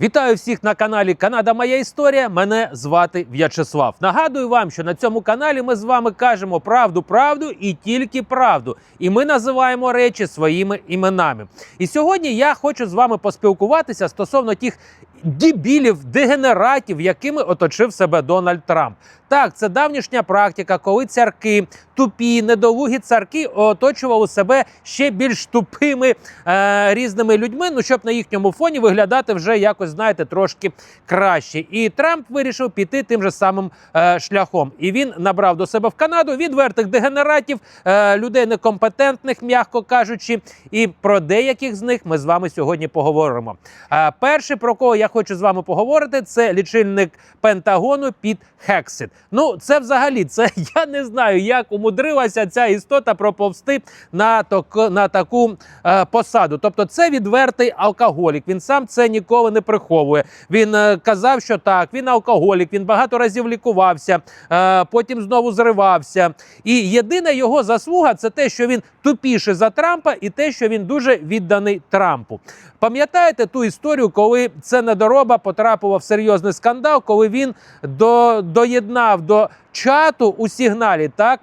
Вітаю всіх на каналі Канада Моя Історія. Мене звати В'ячеслав. Нагадую вам, що на цьому каналі ми з вами кажемо правду, правду і тільки правду. І ми називаємо речі своїми іменами. І сьогодні я хочу з вами поспілкуватися стосовно тих дебілів, дегенератів, якими оточив себе Дональд Трамп. Так, це давнішня практика, коли царки, тупі, недолугі царки оточували себе ще більш тупими е, різними людьми, ну щоб на їхньому фоні виглядати вже якось, знаєте, трошки краще. І Трамп вирішив піти тим же самим е, шляхом. І він набрав до себе в Канаду відвертих дегенератів, е, людей некомпетентних, м'яко кажучи. І про деяких з них ми з вами сьогодні поговоримо. Е, перший, про кого я хочу з вами поговорити, це лічильник Пентагону під Хексит. Ну, це взагалі, це я не знаю, як умудрилася ця істота проповсти на, ток, на таку е, посаду. Тобто, це відвертий алкоголік. Він сам це ніколи не приховує. Він е, казав, що так, він алкоголік, він багато разів лікувався, е, потім знову зривався. І єдина його заслуга це те, що він тупіший за Трампа, і те, що він дуже відданий Трампу. Пам'ятаєте ту історію, коли це недороба потрапила в серйозний скандал, коли він до, доєднав до чату у сигналі, так?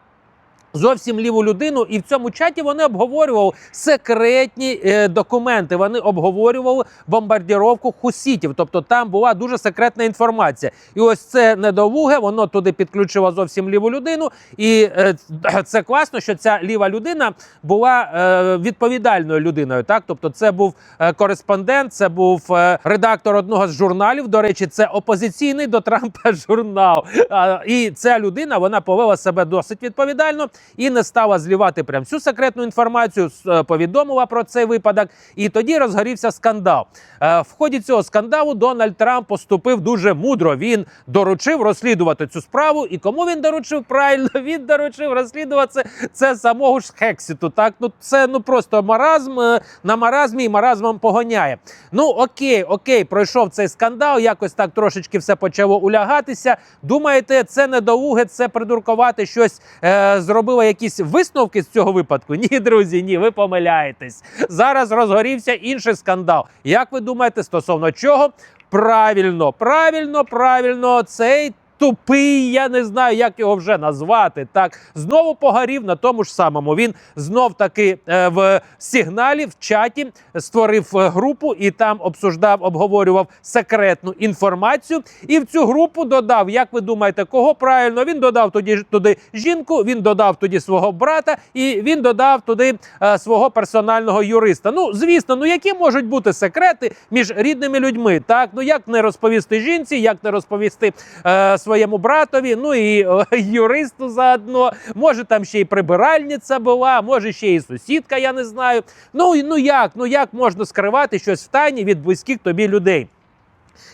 Зовсім ліву людину, і в цьому чаті вони обговорювали секретні е, документи. Вони обговорювали бомбардіровку хусітів. Тобто там була дуже секретна інформація. І ось це недолуге, воно туди підключило зовсім ліву людину. І е, це класно, що ця ліва людина була е, відповідальною людиною. Так, тобто, це був е, кореспондент, це був е, редактор одного з журналів. До речі, це опозиційний до Трампа журнал. А, і ця людина вона повела себе досить відповідально і не стала злівати прям всю секретну інформацію, е, повідомила про цей випадок. І тоді розгорівся скандал. Е, В ході цього скандалу Дональд Трамп поступив дуже мудро. Він доручив розслідувати цю справу. І кому він доручив правильно? Він доручив розслідувати це, самого ж Хексіту. Так, ну це ну просто маразм е, на маразмі і маразмом погоняє. Ну окей, окей, пройшов цей скандал, якось так трошечки все почало улягатися. Думаєте, це недолуге, це придуркувати щось е, зробило якісь висновки з цього випадку? Ні, друзі, ні, ви помиляєтесь. Зараз розгорівся інший скандал. Як ви думаєте, стосовно чого? Правильно, правильно, правильно, цей. Тупий, я не знаю, як його вже назвати. Так знову погорів на тому ж самому. Він знов таки е, в сигналі в чаті створив е, групу і там обсуждав, обговорював секретну інформацію. І в цю групу додав, як ви думаєте, кого правильно? Він додав тоді туди жінку, він додав тоді свого брата, і він додав туди е, свого персонального юриста. Ну, звісно, ну які можуть бути секрети між рідними людьми? Так, ну як не розповісти жінці, як не розповісти своєму братові, ну і о, юристу заодно. Може, там ще й прибиральниця була, може ще і сусідка, я не знаю. Ну ну як? Ну як можна скривати щось в тайні від близьких тобі людей?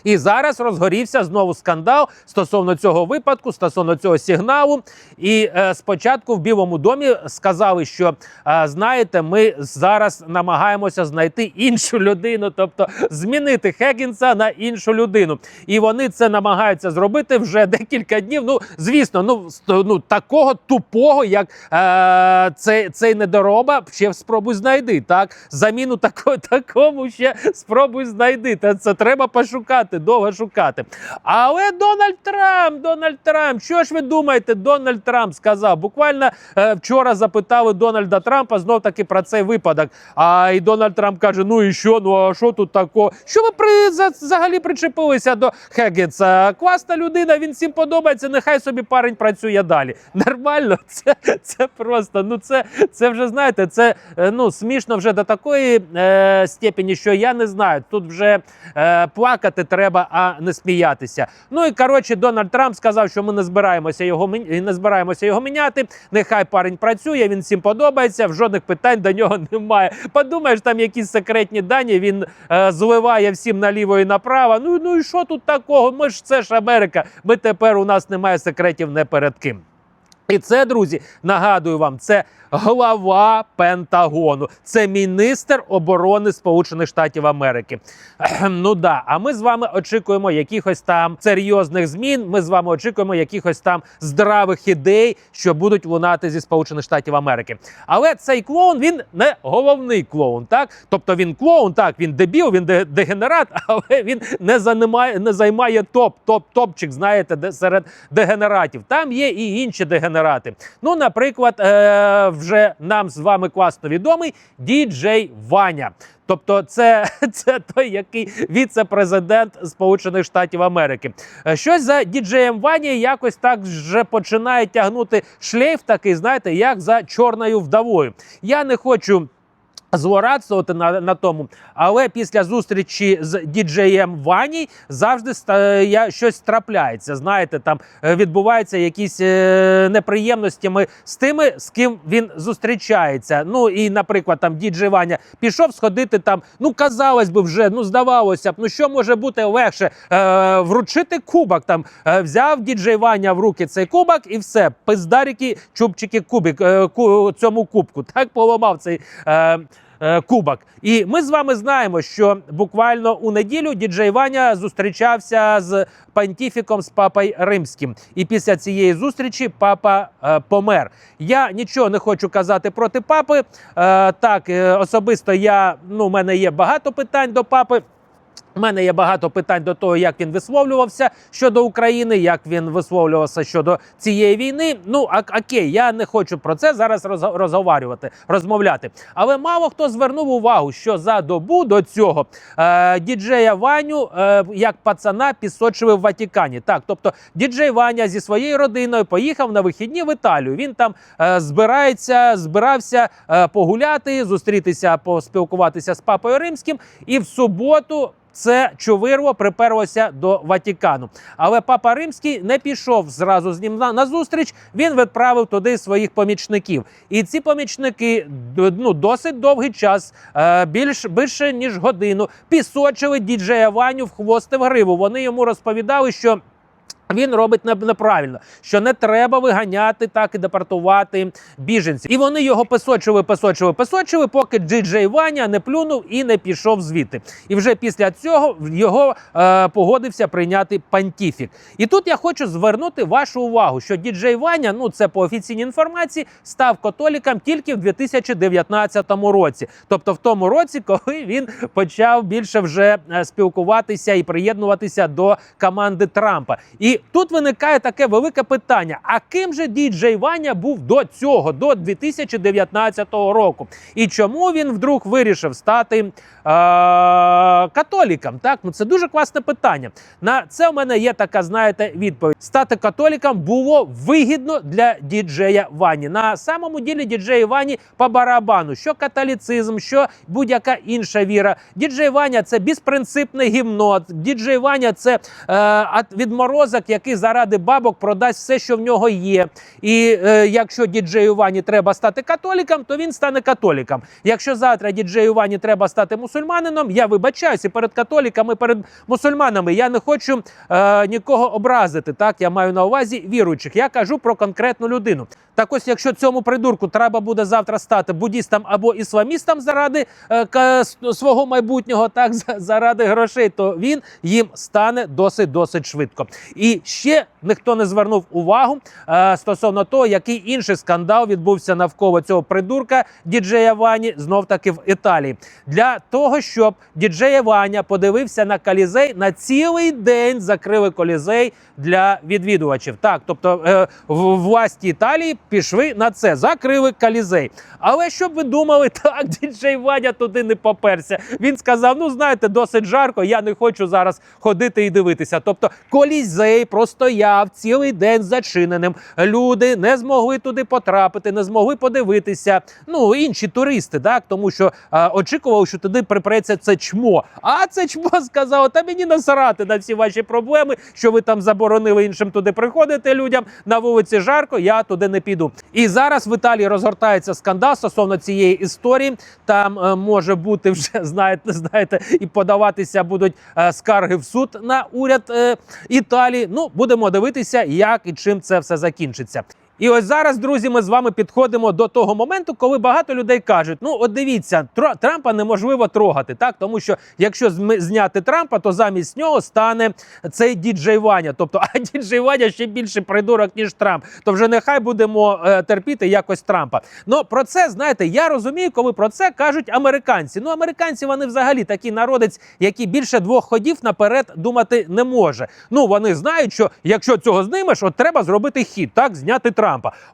І зараз розгорівся знову скандал стосовно цього випадку, стосовно цього сигналу. І е, спочатку в Білому домі сказали, що е, знаєте, ми зараз намагаємося знайти іншу людину, тобто змінити Хегінса на іншу людину. І вони це намагаються зробити вже декілька днів. Ну, звісно, ну, ну такого тупого, як е, цей, цей недороба, ще спробуй знайди. Так, заміну тако, такому ще спробуй знайди. Та це треба пошукати, довго шукати. Але Дональд Трамп, Дональд Трамп, що ж ви думаєте? Дональд Трамп сказав. Буквально е, вчора запитали Дональда Трампа знов таки про цей випадок. А і Дональд Трамп каже: ну і що? Ну а що тут такого? Що ви при за- взагалі причепилися до Хеггетса? Класна людина, він всім подобається. Нехай собі парень працює далі. Нормально, це, це просто. Ну це, це вже знаєте, це е, ну смішно вже до такої е, степені, що я не знаю. Тут вже е, плакати треба, а не сміятися. Ну і коротше, Дональд Трамп сказав, що ми не збираємося його не збираємося його міняти. Нехай парень працює, він всім подобається. В жодних питань до нього немає. Подумаєш, там якісь секретні дані. Він е, зливає всім наліво і направо. Ну ну і що тут такого? Ми ж це ж Америка. Ми тепер у нас немає секретів не перед ким. І це, друзі, нагадую вам, це глава Пентагону. Це міністр оборони Сполучених Штатів Америки. Ну да, а ми з вами очікуємо якихось там серйозних змін. Ми з вами очікуємо якихось там здравих ідей, що будуть лунати зі Сполучених Штатів Америки. Але цей клоун він не головний клоун, так тобто він клоун, так він дебіл, він дегенерат, але він не займає, не займає топ, топ, топчик, знаєте, де серед дегенератів. Там є і інші дегенерати. Ну, наприклад, е, вже нам з вами класно відомий діджей Ваня. Тобто, це, це той, який віце-президент Сполучених Штатів Америки. Е, Щось за діджеєм Вані якось так вже починає тягнути шлейф, такий, знаєте, як за чорною вдовою. Я не хочу. Злорадствувати на, на тому, але після зустрічі з діджеєм Вані завжди я, щось трапляється. Знаєте, там е, відбуваються якісь е, неприємності з тими, з ким він зустрічається. Ну і, наприклад, там діджей Ваня пішов сходити там. Ну казалось би, вже ну здавалося б, ну що може бути легше е, вручити кубок. Там е, взяв діджей Ваня в руки цей кубок, і все, пиздарики, чубчики, кубик е, ку, цьому кубку. Так поламав цей. Е, Кубок, і ми з вами знаємо, що буквально у неділю діджей Ваня зустрічався з пантіфіком з папою римським. І після цієї зустрічі папа е, помер. Я нічого не хочу казати проти папи. Е, так, е, особисто я ну, у мене є багато питань до папи. У мене є багато питань до того, як він висловлювався щодо України, як він висловлювався щодо цієї війни. Ну а окей, я не хочу про це зараз роз- розговорювати, розмовляти. Але мало хто звернув увагу, що за добу до цього е, діджея Ваню е, як пацана пісочили в Ватикані. Так, тобто діджей Ваня зі своєю родиною поїхав на вихідні в Італію. Він там е, збирається, збирався е, погуляти, зустрітися, поспілкуватися з папою римським, і в суботу. Це чувирло приперлося до Ватікану. Але папа Римський не пішов зразу з ним на, зустріч. Він відправив туди своїх помічників. І ці помічники ну, досить довгий час, е, більш більше ніж годину, пісочили діджея Ваню в хвости в гриву. Вони йому розповідали, що. Він робить неправильно, що не треба виганяти так і депортувати біженців. І вони його песочили, песочили, песочили, поки Джей Ваня не плюнув і не пішов звідти. І вже після цього його е, погодився прийняти пантіфік. І тут я хочу звернути вашу увагу, що діджей Ваня, ну це по офіційній інформації, став католіком тільки в 2019 році. Тобто в тому році, коли він почав більше вже е, спілкуватися і приєднуватися до команди Трампа. І тут виникає таке велике питання: а ким же діджей Ваня був до цього, до 2019 року? І чому він вдруг вирішив стати е- католіком? Так, ну це дуже класне питання. На це у мене є така, знаєте, відповідь. Стати католіком було вигідно для діджея Вані. На самому ділі діджею Вані по барабану, що католіцизм, що будь-яка інша віра. Діджей Ваня це безпринципне гімно. Діджей Ваня це е, відморозок, який заради бабок продасть все, що в нього є. І е, якщо діджею Вані треба стати католіком, то він стане католіком. Якщо завтра діджею Вані треба стати мусульманином, я вибачаюся перед католіками, перед мусульманами. Я не хочу е, нікого образити. Так, я маю на увазі віруючих. Я кажу про конкретну людину. Так ось, якщо цьому придурку треба буде завтра стати буддістом або ісламістом заради е, свого майбутнього, так заради грошей, то він їм стане досить досить швидко. І ще ніхто не звернув увагу е, стосовно того, який інший скандал відбувся навколо цього придурка діджея Вані знов таки в Італії. Для того, щоб діджея Ваня подивився на колізей, на цілий день закрили колізей для відвідувачів. Так, тобто е, власті Італії пішли на це, закрили колізей. Але щоб ви думали, так діджей Ваня туди не поперся. Він сказав: ну знаєте, досить жарко, я не хочу зараз ходити і дивитися. Тобто, колізей простояв цілий день зачиненим. Люди не змогли туди потрапити, не змогли подивитися. Ну інші туристи, так тому що е, очікували, що туди припреться це чмо. А це чмо сказало: та мені насрати на всі ваші проблеми, що ви там заборонили іншим туди приходити людям. На вулиці жарко, я туди не піду. І зараз в Італії розгортається скандал стосовно цієї історії. Там е, може бути вже знаєте, знаєте, і подаватися будуть е, скарги в суд на уряд е, Італії. Ну будемо дивитися, як і чим це все закінчиться. І ось зараз, друзі, ми з вами підходимо до того моменту, коли багато людей кажуть: ну, от дивіться, Трампа неможливо трогати, так тому що якщо зняти Трампа, то замість нього стане цей діджей Ваня. Тобто, а діджей Ваня ще більше придурок, ніж Трамп. То вже нехай будемо е, терпіти якось Трампа. Ну про це знаєте, я розумію, коли про це кажуть американці. Ну, американці вони взагалі такий народець, який більше двох ходів наперед думати не може. Ну вони знають, що якщо цього знімеш, от треба зробити хід, так зняти Трампа.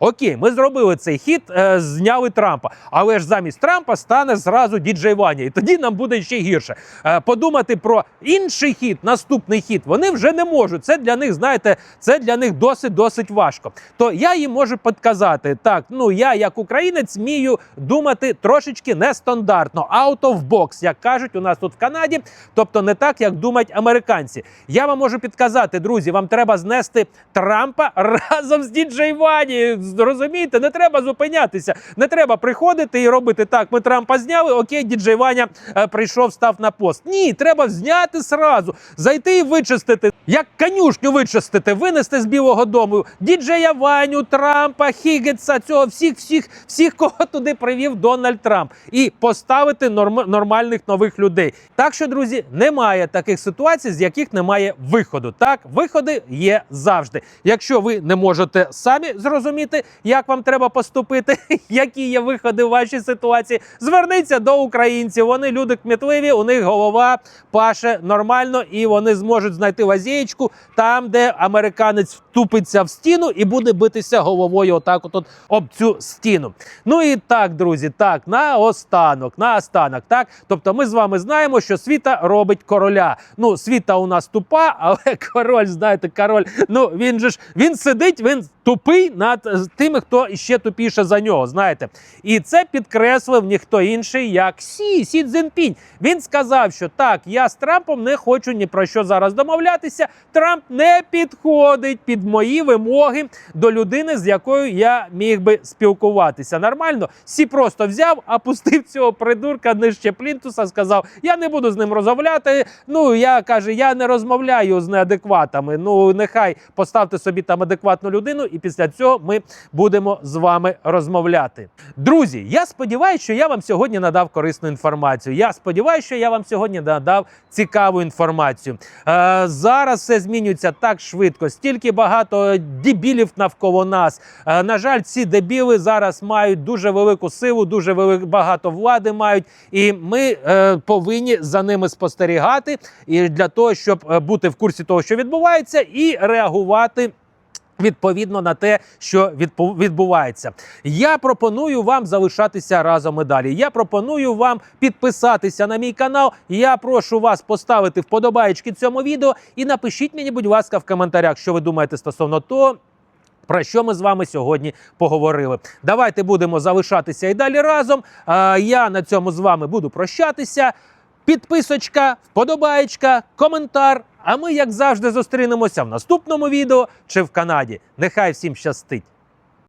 Окей, ми зробили цей хід, е, зняли Трампа. Але ж замість Трампа стане зразу діджей Ваня, і тоді нам буде ще гірше. Е, подумати про інший хід, наступний хід, вони вже не можуть. Це для них, знаєте, це для них досить досить важко. То я їм можу підказати так. Ну я, як українець, вмію думати трошечки нестандартно, out of box, як кажуть у нас тут в Канаді. Тобто не так, як думають американці. Я вам можу підказати, друзі. Вам треба знести Трампа разом з діджей Вані. Розумієте, не треба зупинятися. Не треба приходити і робити так. Ми Трампа зняли. Окей, діджей Ваня е, прийшов, став на пост. Ні, треба зняти сразу, зайти і вичистити, як конюшню вичистити, винести з Білого Дому діджея Ваню, Трампа, Хіггетса, цього всіх, всіх, всіх, кого туди привів Дональд Трамп, і поставити норм, нормальних нових людей. Так що, друзі, немає таких ситуацій, з яких немає виходу. Так, виходи є завжди. Якщо ви не можете самі зрозуміти, як вам треба поступити, які є виходи в вашій ситуації, зверніться до українців. Вони люди кмітливі, у них голова паше нормально, і вони зможуть знайти лазієчку там, де американець втупиться в стіну і буде битися головою отак от, об цю стіну. Ну і так, друзі, так, на останок, на останок, так. Тобто ми з вами знаємо, що світа робить короля. Ну, світа у нас тупа, але король, знаєте, король, ну він же ж він сидить, він тупий над е, тими, хто ще тупіше за нього. Знаєте, і це підкреслив ніхто інший, як Сі Сі Цзіньпінь. Він сказав, що так, я з Трампом не хочу ні про що зараз домовлятися. Трамп не підходить під мої вимоги до людини, з якою я міг би спілкуватися. Нормально, Сі просто взяв, опустив цього придурка нижче плінтуса, сказав: Я не буду з ним розмовляти. Ну я каже, я не розмовляю з неадекватами. Ну нехай поставте собі там адекватну людину, і після цього ми будемо з вами розмовляти. Друзі, я сподіваюся, що я вам сьогодні надав корисну інформацію. Я сподіваюся, що я вам сьогодні надав цікаву інформацію. Е, зараз все змінюється так швидко, стільки багато дебілів навколо нас. Е, на жаль, ці дебіли зараз мають дуже велику силу, дуже велик, багато влади мають, і ми е, повинні за ними спостерігати і для того, щоб е, бути в курсі того, що відбувається, і реагувати. Відповідно на те, що відбувається, я пропоную вам залишатися разом і далі. Я пропоную вам підписатися на мій канал. Я прошу вас поставити вподобаєчки цьому відео і напишіть мені, будь ласка, в коментарях, що ви думаєте стосовно того. Про що ми з вами сьогодні поговорили? Давайте будемо залишатися і далі разом. Я на цьому з вами буду прощатися. Підписочка, вподобаєчка, коментар. А ми, як завжди, зустрінемося в наступному відео чи в Канаді. Нехай всім щастить!